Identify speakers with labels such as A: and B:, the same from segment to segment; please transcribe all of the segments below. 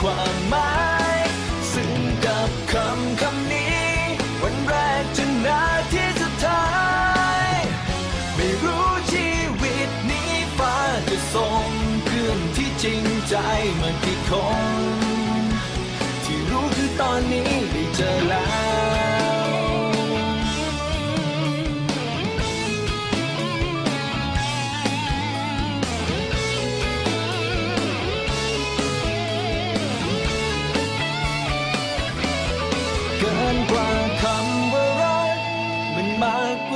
A: ความหมายซึ่งกับคำคำนี้ วันแรกจนนาทีสุดท้าย ไม่รู้ชีวิตนี้ฟ้าจะส่งเพื่อนที่จริงใจมากี่คน ที่รู้คือตอนนี้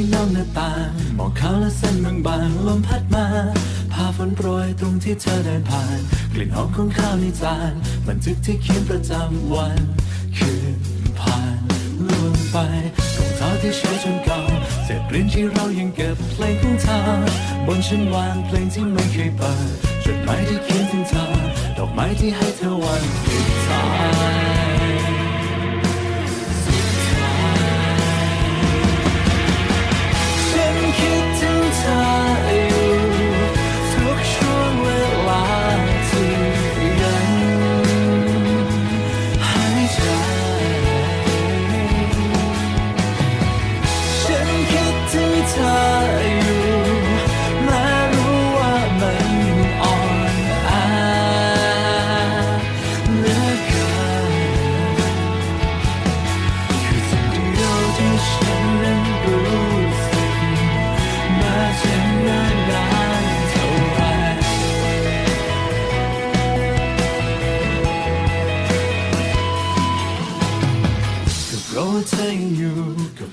A: ที่นองหน้าต่างมอ
B: งเขาและเส้นบางๆลมพัดมาพาฝนโปรยตรงที่เธอเดินผ่าน กลิ่นหอมของข้าวในจานบันทึกที่เขียนประจำวันคืนผ่านล่วงไปรองเท้าที่ใช้จนเก่าเศษเรียนที่เรายังเก็บเพลงของเธอบนชั้นวางเพลงที่ไม่เคยเปิดจดหมายที่เขียนถึงเธอดอกไม้ที่ให้เธอวัน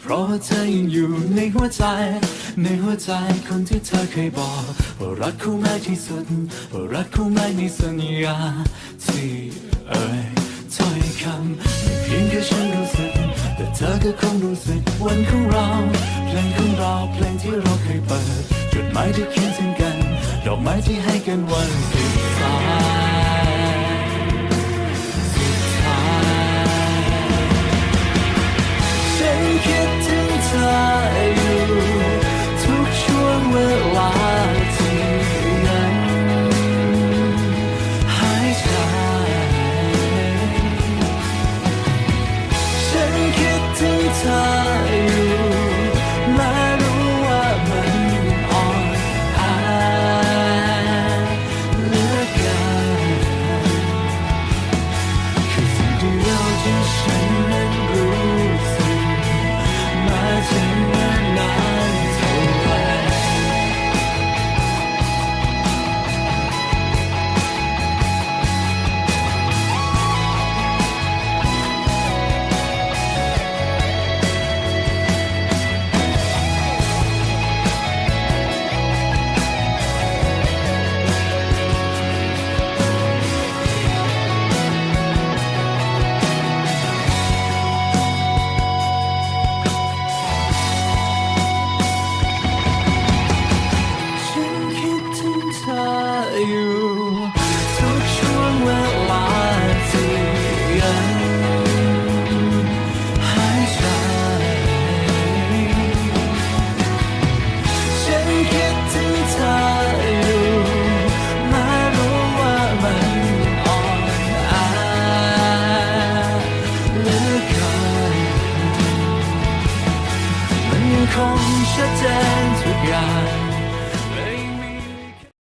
B: เพราะเธอยังอยู่ในหัวใจ ในหัวใจคนที่เธอเคยบอก ว่ารักเขามากที่สุด ว่ารักเขามากในสัญญาที่เอ่ยถ้อยคำไม่เพียงแค่ฉันรู้สึก แต่เธอก็คงรู้สึกวันของเรา เพลงของเราเพลงที่เราเคยเปิดจดหมายที่เขียนถึงกัน ดอกไม้ที่ให้กันวันสุดท้าย